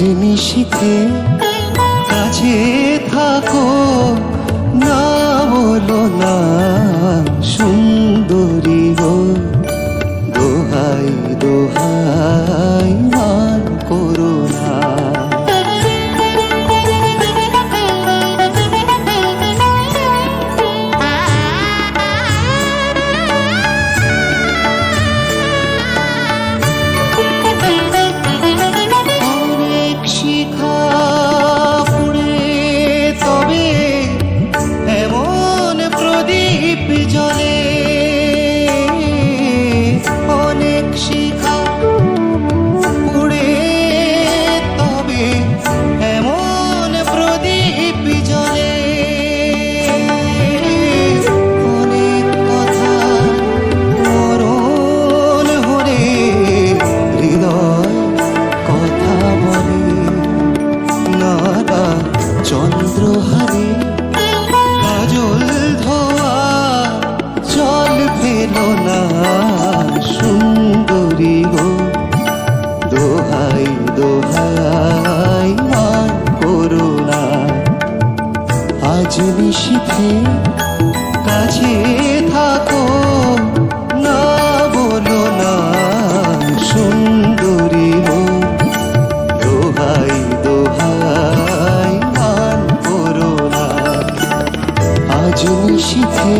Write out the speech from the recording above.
কাজে কাছে থাকো। না সুন্দরী গো দোহাই দোহাই মান করুণা। আজ নিশীথে কাছে থাকো। না বলো না সুন্দরী গো দোহাই দোহাই মান করো না আজ নিশীথে